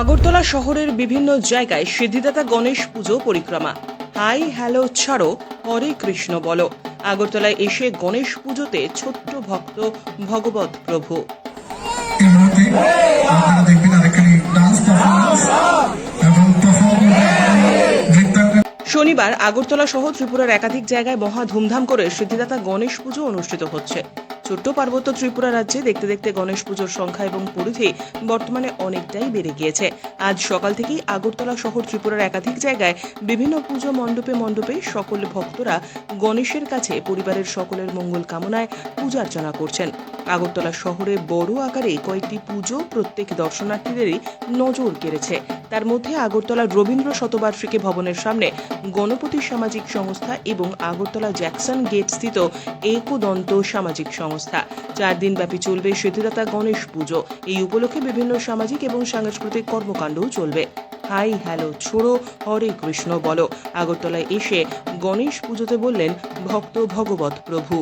আগরতলা শহরের বিভিন্ন জায়গায় সিদ্ধিদাতা গণেশ পুজো পরিক্রমা। হাই, হ্যালো, ছাড়ো, হরে কৃষ্ণ বলো। আগরতলায় এসে গণেশ পুজোতে ছোট্ট ভক্ত ভগবত প্রভু। শনিবার আগরতলা সহ ত্রিপুরার একাধিক জায়গায় মহা ধুমধাম করে সিদ্ধিদাতা গণেশ পুজো অনুষ্ঠিত হচ্ছে। ছোট্ট পার্বত্য ত্রিপুরা রাজ্যে দেখতে দেখতে গণেশ পুজোর সংখ্যা এবং পরিধি বর্তমানে অনেকটাই বেড়ে গিয়েছে। আজ সকাল থেকেই আগরতলা শহর ত্রিপুরার একাধিক জায়গায় বিভিন্ন পুজো মণ্ডপে মণ্ডপে সকল ভক্তরা গণেশের কাছে পরিবারের সকলের মঙ্গল কামনায় পূজা অর্চনা করছেন। আগরতলা শহরে বড় আকারে কয়েকটি পুজো প্রত্যেক দর্শনার্থীদেরই নজর কেড়েছে। তার মধ্যে আগরতলা রবীন্দ্র শতবার্ষিকী ভবনের সামনে গণপতি সামাজিক সংস্থা এবং আগরতলা জ্যাকসন গেট স্থিত একদন্ত সামাজিক সংস্থা। চার দিন ব্যাপী চলবে সেতুদাতা গণেশ পুজো। এই উপলক্ষে বিভিন্ন সামাজিক এবং সাংস্কৃতিক কর্মকাণ্ডও চলবে। হাই হ্যালো, ছোড়ো, হরে কৃষ্ণ বলো। আগরতলায় এসে গণেশ পুজোতে বললেন, ভক্ত ভগবত প্রভু।